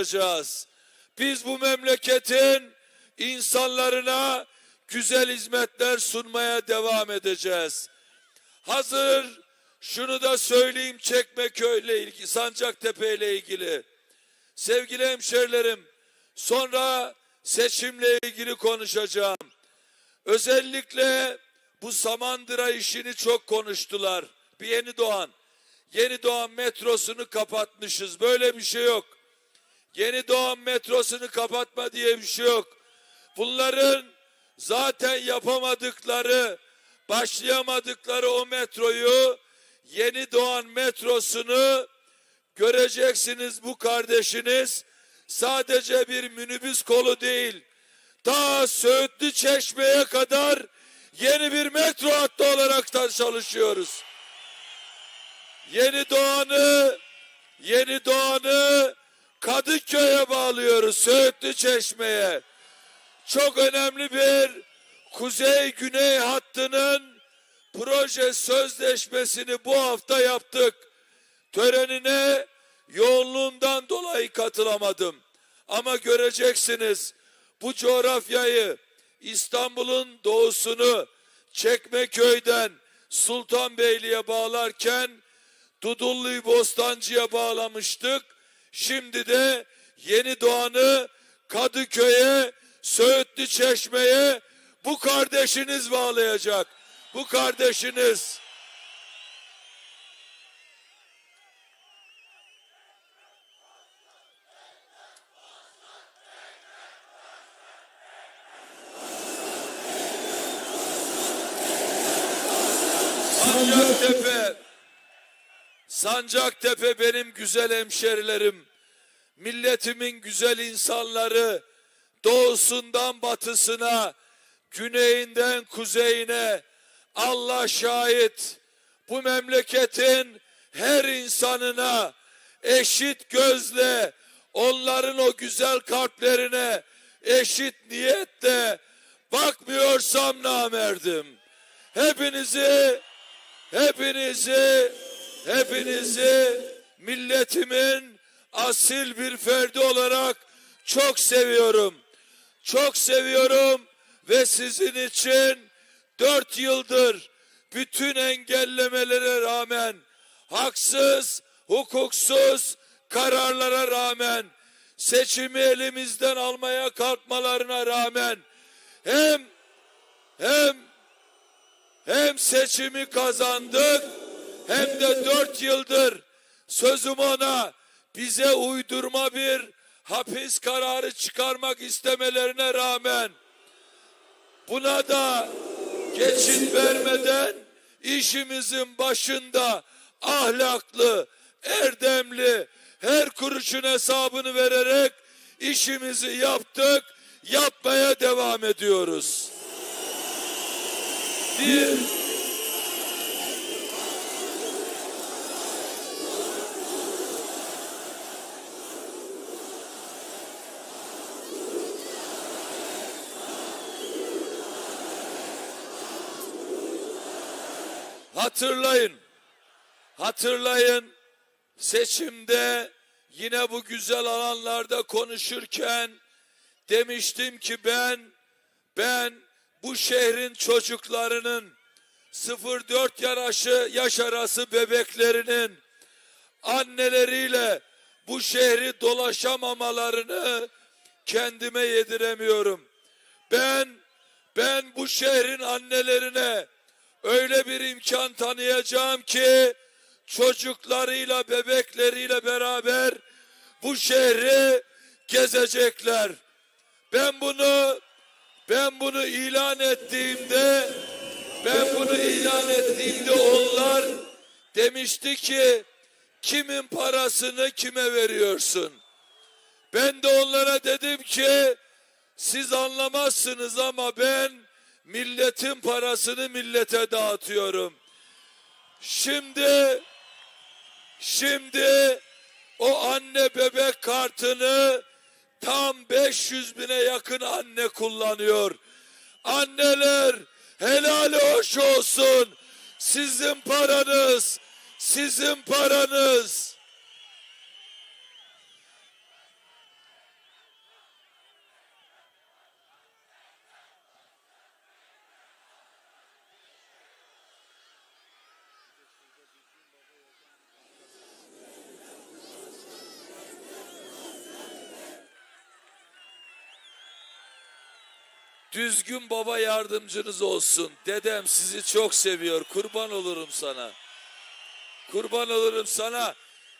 yapacağız. Biz bu memleketin insanlarına güzel hizmetler sunmaya devam edeceğiz. Hazır şunu da söyleyeyim Çekmeköy'le ilgili, Sancaktepe ile ilgili. Sevgili hemşerilerim, sonra seçimle ilgili konuşacağım. Özellikle bu Samandıra işini çok konuştular. Bir yeni doğan. Yeni doğan metrosunu kapatmışız. Böyle bir şey yok. Yeni doğan metrosunu kapatma diye bir şey yok. Bunların zaten yapamadıkları, başlayamadıkları o metroyu yeni doğan metrosunu göreceksiniz bu kardeşiniz sadece bir minibüs kolu değil ta Söğütlü Çeşme'ye kadar yeni bir metro hattı olarak da çalışıyoruz. Yeni Doğan'ı Yeni Doğan'ı Kadıköy'e bağlıyoruz Söğütlü Çeşme'ye. Çok önemli bir kuzey-güney hattının proje sözleşmesini bu hafta yaptık. Törenine yoğunluğundan dolayı katılamadım. Ama göreceksiniz bu coğrafyayı İstanbul'un doğusunu Çekmeköy'den Sultanbeyli'ye bağlarken Dudullu'yu Bostancı'ya bağlamıştık. Şimdi de Yeni Doğan'ı Kadıköy'e, Söğütlü Çeşme'ye bu kardeşiniz bağlayacak. Bu kardeşiniz. Sancaktepe. Sancaktepe benim güzel hemşerilerim. Milletimin güzel insanları. Doğusundan batısına, güneyinden kuzeyine. Allah şahit. Bu memleketin her insanına eşit gözle onların o güzel kalplerine eşit niyetle bakmıyorsam namerdim. Hepinizi Hepinizi, hepinizi milletimin asil bir ferdi olarak çok seviyorum. Çok seviyorum ve sizin için dört yıldır bütün engellemelere rağmen haksız, hukuksuz kararlara rağmen seçimi elimizden almaya kalkmalarına rağmen hem hem hem seçimi kazandık hem de dört yıldır sözüm ona bize uydurma bir hapis kararı çıkarmak istemelerine rağmen buna da geçit vermeden işimizin başında ahlaklı, erdemli, her kuruşun hesabını vererek işimizi yaptık, yapmaya devam ediyoruz. Bir Hatırlayın. Hatırlayın. Seçimde yine bu güzel alanlarda konuşurken demiştim ki ben ben bu şehrin çocuklarının 0-4 yaşı, yaş arası bebeklerinin anneleriyle bu şehri dolaşamamalarını kendime yediremiyorum. Ben ben bu şehrin annelerine öyle bir imkan tanıyacağım ki çocuklarıyla bebekleriyle beraber bu şehri gezecekler. Ben bunu ben bunu ilan ettiğimde ben bunu ilan ettiğimde onlar demişti ki kimin parasını kime veriyorsun? Ben de onlara dedim ki siz anlamazsınız ama ben milletin parasını millete dağıtıyorum. Şimdi şimdi o anne bebek kartını tam 500 bine yakın anne kullanıyor. Anneler helal hoş olsun. Sizin paranız, sizin paranız. Düzgün baba yardımcınız olsun. Dedem sizi çok seviyor. Kurban olurum sana. Kurban olurum sana.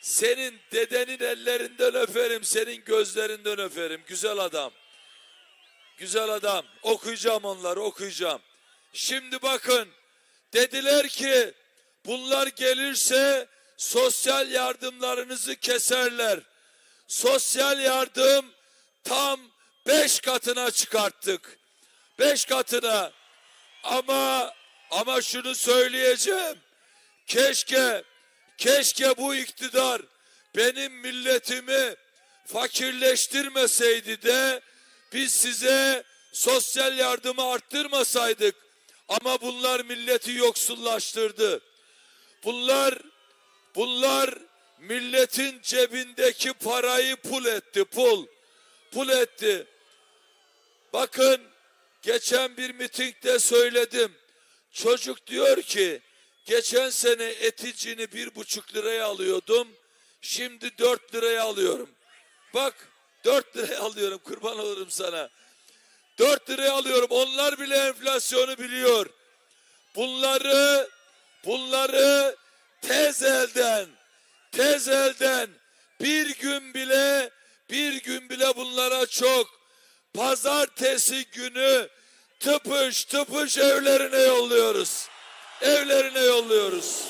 Senin dedenin ellerinden öperim, senin gözlerinden öperim. Güzel adam. Güzel adam. Okuyacağım onları, okuyacağım. Şimdi bakın. Dediler ki bunlar gelirse sosyal yardımlarınızı keserler. Sosyal yardım tam beş katına çıkarttık. Beş katına. Ama ama şunu söyleyeceğim. Keşke keşke bu iktidar benim milletimi fakirleştirmeseydi de biz size sosyal yardımı arttırmasaydık. Ama bunlar milleti yoksullaştırdı. Bunlar bunlar milletin cebindeki parayı pul etti, pul. Pul etti. Bakın geçen bir mitingde söyledim. Çocuk diyor ki geçen sene eticini bir buçuk liraya alıyordum. Şimdi dört liraya alıyorum. Bak dört liraya alıyorum kurban olurum sana. Dört liraya alıyorum. Onlar bile enflasyonu biliyor. Bunları bunları tez elden tez elden bir gün bile bir gün bile bunlara çok pazartesi günü tıpış tıpış evlerine yolluyoruz. Evlerine yolluyoruz.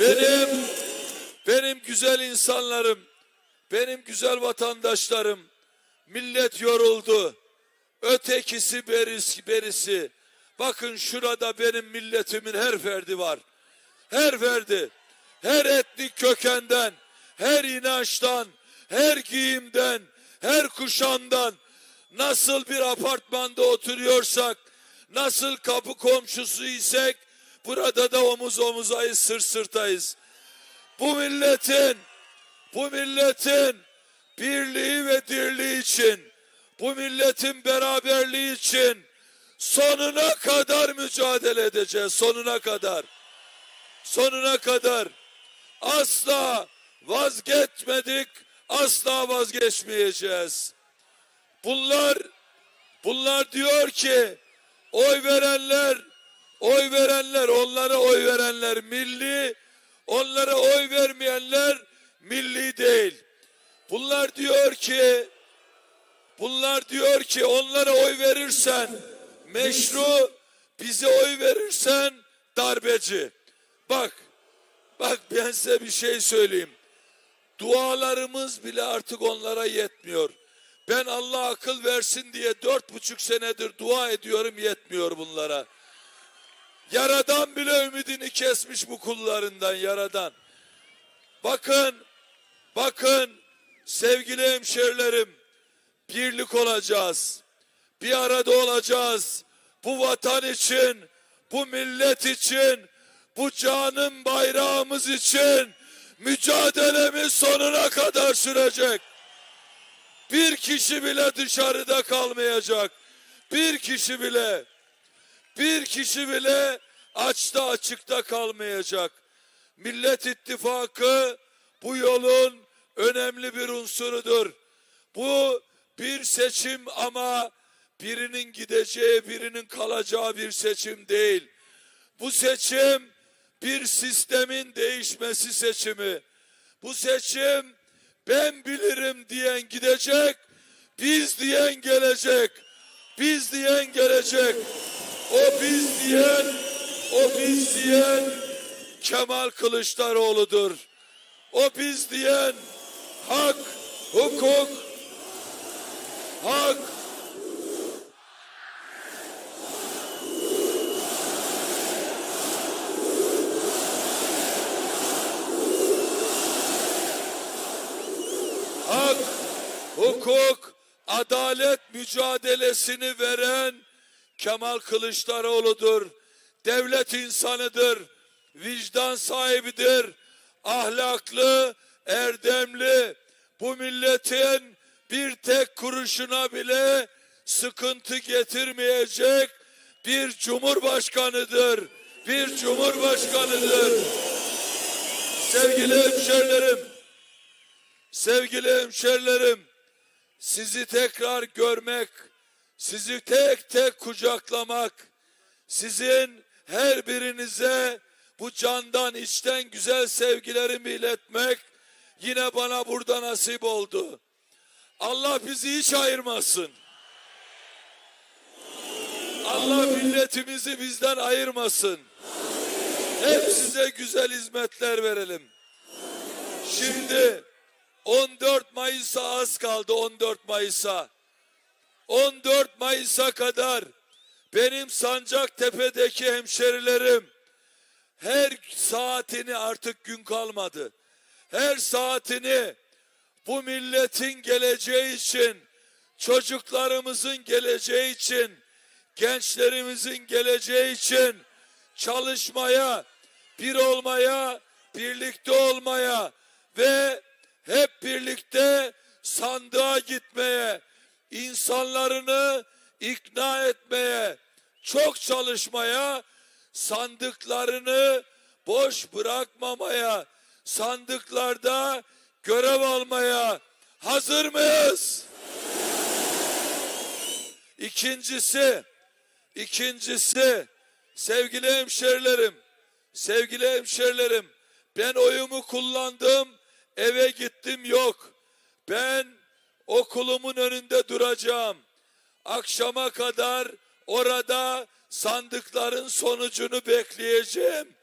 Benim benim güzel insanlarım, benim güzel vatandaşlarım, millet yoruldu. Ötekisi berisi, berisi. Bakın şurada benim milletimin her ferdi var. Her ferdi, her etnik kökenden, her inançtan, her giyimden, her kuşandan nasıl bir apartmanda oturuyorsak, nasıl kapı komşusu isek burada da omuz omuzayız, sırt sırtayız. Bu milletin, bu milletin birliği ve dirliği için, bu milletin beraberliği için sonuna kadar mücadele edeceğiz, sonuna kadar. Sonuna kadar asla vazgeçmedik, asla vazgeçmeyeceğiz. Bunlar bunlar diyor ki oy verenler oy verenler onlara oy verenler milli onlara oy vermeyenler milli değil. Bunlar diyor ki bunlar diyor ki onlara oy verirsen meşru bize oy verirsen darbeci. Bak bak ben size bir şey söyleyeyim. Dualarımız bile artık onlara yetmiyor. Ben Allah akıl versin diye dört buçuk senedir dua ediyorum yetmiyor bunlara. Yaradan bile ümidini kesmiş bu kullarından yaradan. Bakın, bakın sevgili hemşerilerim birlik olacağız. Bir arada olacağız. Bu vatan için, bu millet için, bu canım bayrağımız için mücadelemiz sonuna kadar sürecek. Bir kişi bile dışarıda kalmayacak. Bir kişi bile bir kişi bile açta açıkta kalmayacak. Millet İttifakı bu yolun önemli bir unsurudur. Bu bir seçim ama birinin gideceği, birinin kalacağı bir seçim değil. Bu seçim bir sistemin değişmesi seçimi. Bu seçim ben bilirim diyen gidecek, biz diyen gelecek. Biz diyen gelecek. O biz diyen, o biz diyen Kemal Kılıçdaroğlu'dur. O biz diyen hak, hukuk, hak, hukuk, adalet mücadelesini veren Kemal Kılıçdaroğlu'dur. Devlet insanıdır, vicdan sahibidir, ahlaklı, erdemli. Bu milletin bir tek kuruşuna bile sıkıntı getirmeyecek bir cumhurbaşkanıdır. Bir cumhurbaşkanıdır. Sevgili hemşerilerim, sevgili hemşerilerim, sizi tekrar görmek, sizi tek tek kucaklamak, sizin her birinize bu candan içten güzel sevgilerimi iletmek yine bana burada nasip oldu. Allah bizi hiç ayırmasın. Allah milletimizi bizden ayırmasın. Hep size güzel hizmetler verelim. Şimdi 14 Mayıs'a az kaldı 14 Mayıs'a. 14 Mayıs'a kadar benim Sancaktepe'deki hemşerilerim her saatini artık gün kalmadı. Her saatini bu milletin geleceği için, çocuklarımızın geleceği için, gençlerimizin geleceği için çalışmaya, bir olmaya, birlikte olmaya ve hep birlikte sandığa gitmeye, insanlarını ikna etmeye, çok çalışmaya, sandıklarını boş bırakmamaya, sandıklarda görev almaya hazır mıyız? İkincisi, ikincisi sevgili hemşerilerim, sevgili hemşerilerim ben oyumu kullandım, eve gittim yok. Ben okulumun önünde duracağım. Akşama kadar orada sandıkların sonucunu bekleyeceğim.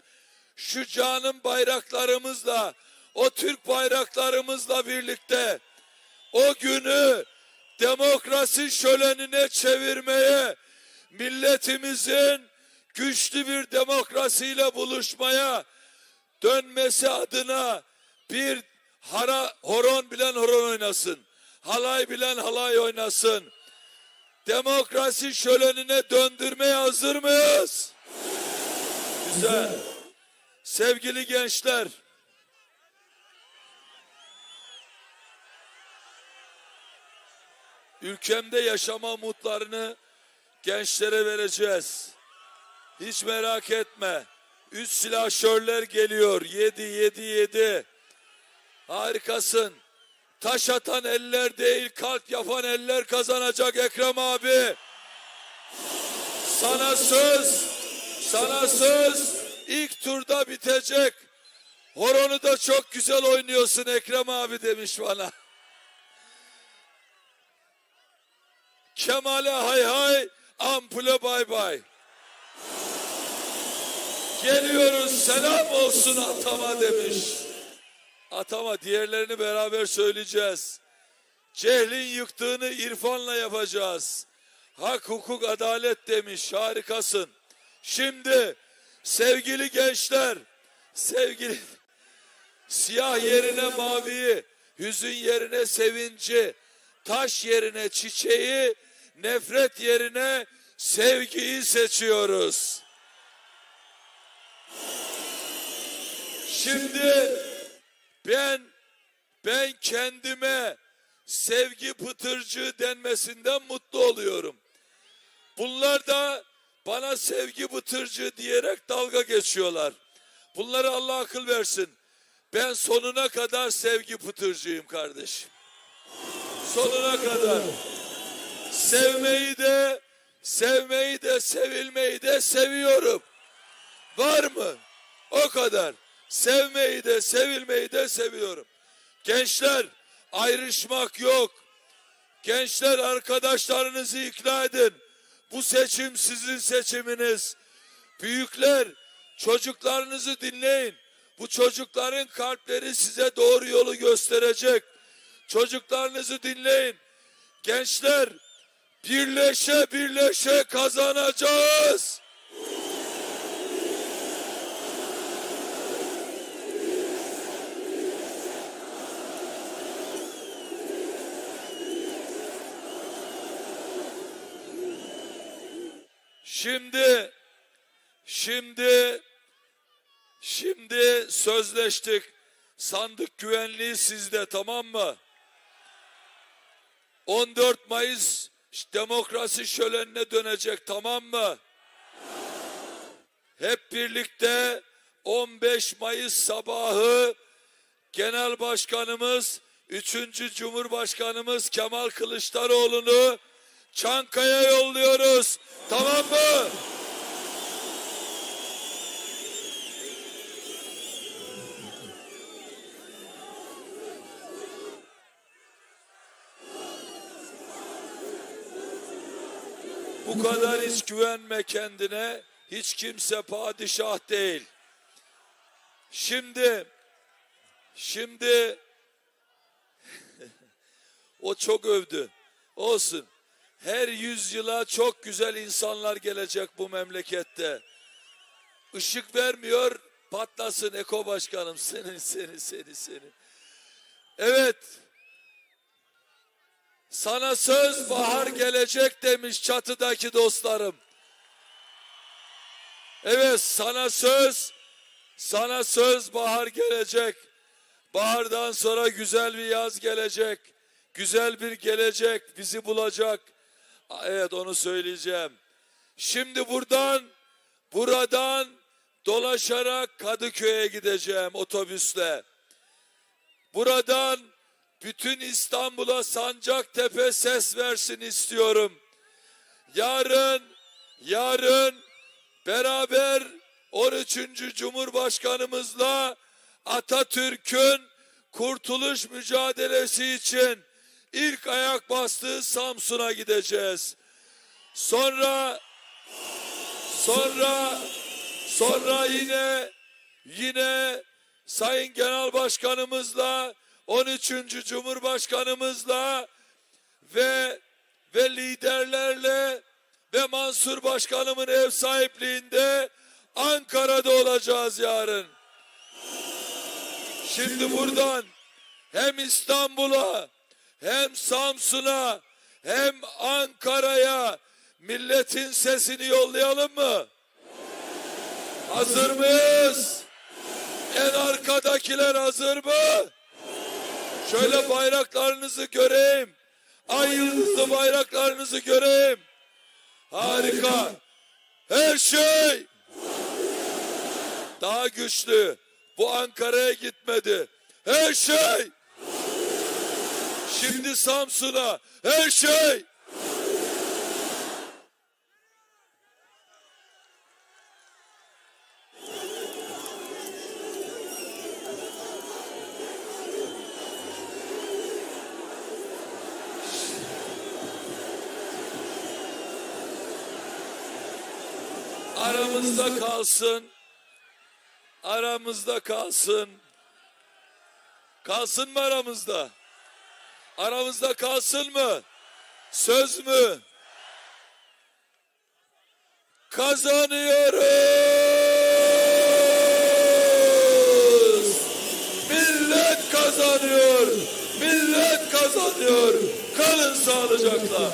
Şu canım bayraklarımızla, o Türk bayraklarımızla birlikte o günü demokrasi şölenine çevirmeye, milletimizin güçlü bir demokrasiyle buluşmaya dönmesi adına bir hara, horon bilen horon oynasın. Halay bilen halay oynasın. Demokrasi şölenine döndürmeye hazır mıyız? Güzel. Sevgili gençler, ülkemde yaşama umutlarını gençlere vereceğiz. Hiç merak etme. Üç silahşörler geliyor. Yedi, yedi, yedi. Harikasın. Taş atan eller değil, kalp yapan eller kazanacak Ekrem abi. Sana söz, sana söz ilk turda bitecek. Horonu da çok güzel oynuyorsun Ekrem abi demiş bana. Kemal'e hay hay, ampule bay bay. Geliyoruz selam olsun atama demiş. Atama diğerlerini beraber söyleyeceğiz. Cehlin yıktığını irfanla yapacağız. Hak, hukuk, adalet demiş. Harikasın. Şimdi sevgili gençler, sevgili siyah yerine maviyi, hüzün yerine sevinci, taş yerine çiçeği, nefret yerine sevgiyi seçiyoruz. Şimdi ben ben kendime sevgi pıtırcığı denmesinden mutlu oluyorum. Bunlar da bana sevgi pıtırcığı diyerek dalga geçiyorlar. Bunları Allah akıl versin. Ben sonuna kadar sevgi pıtırcıyım kardeşim. Sonuna kadar. Sevmeyi de, sevmeyi de, sevilmeyi de seviyorum. Var mı? O kadar. Sevmeyi de sevilmeyi de seviyorum. Gençler ayrışmak yok. Gençler arkadaşlarınızı ikna edin. Bu seçim sizin seçiminiz. Büyükler çocuklarınızı dinleyin. Bu çocukların kalpleri size doğru yolu gösterecek. Çocuklarınızı dinleyin. Gençler birleşe birleşe kazanacağız. Şimdi şimdi şimdi sözleştik. Sandık güvenliği sizde tamam mı? 14 Mayıs demokrasi şölenine dönecek tamam mı? Hep birlikte 15 Mayıs sabahı Genel Başkanımız Üçüncü Cumhurbaşkanımız Kemal Kılıçdaroğlu'nu Çankaya yolluyoruz. Tamam mı? Bu kadar hiç güvenme kendine. Hiç kimse padişah değil. Şimdi şimdi o çok övdü. Olsun. Her yüzyıla çok güzel insanlar gelecek bu memlekette. Işık vermiyor, patlasın Eko Başkanım. Seni, seni, seni, seni. Evet. Sana söz bahar gelecek demiş çatıdaki dostlarım. Evet sana söz, sana söz bahar gelecek. Bahardan sonra güzel bir yaz gelecek. Güzel bir gelecek bizi bulacak. Evet onu söyleyeceğim. Şimdi buradan, buradan dolaşarak Kadıköy'e gideceğim otobüsle. Buradan bütün İstanbul'a Sancaktepe ses versin istiyorum. Yarın, yarın beraber 13. Cumhurbaşkanımızla Atatürk'ün kurtuluş mücadelesi için ilk ayak bastığı Samsun'a gideceğiz. Sonra sonra sonra yine yine Sayın Genel Başkanımızla 13. Cumhurbaşkanımızla ve ve liderlerle ve Mansur Başkanımın ev sahipliğinde Ankara'da olacağız yarın. Şimdi buradan hem İstanbul'a hem Samsun'a hem Ankara'ya milletin sesini yollayalım mı? Hazır mıyız? En arkadakiler hazır mı? Şöyle bayraklarınızı göreyim. Ay yıldızlı bayraklarınızı göreyim. Harika. Her şey daha güçlü. Bu Ankara'ya gitmedi. Her şey. Şimdi Samsun'a. Her şey. Aramızda kalsın. Aramızda kalsın. Kalsın mı aramızda? Aramızda kalsın mı? Söz mü? Kazanıyoruz. Millet kazanıyor. Millet kazanıyor. Kalın sağlıcakla.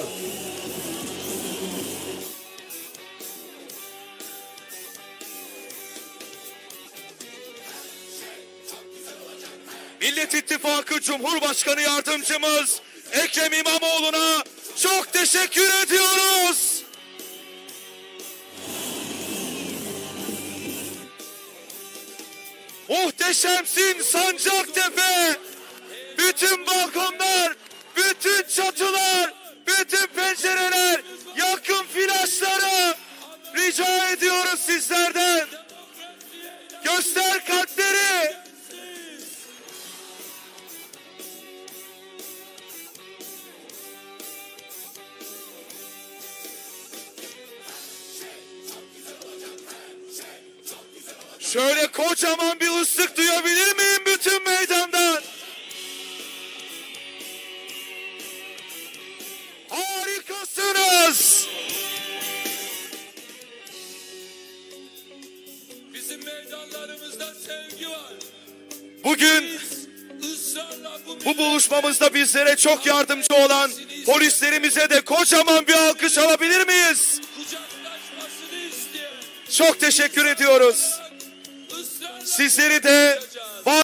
Millet İttifakı Cumhurbaşkanı Yardımcımız Ekrem İmamoğlu'na çok teşekkür ediyoruz. Muhteşemsin Sancaktepe. Bütün balkonlar, bütün çatılar, bütün pencereler, yakın flaşları rica ediyoruz sizlerden. Göster kalpleri. Şöyle kocaman bir ıslık duyabilir miyim bütün meydandan? Harikasınız. Bizim meydanlarımızda sevgi var. Bugün bu, bu buluşmamızda bizlere çok yardımcı olan polislerimize de kocaman bir alkış alabilir miyiz? Çok teşekkür ediyoruz. Sinceridade.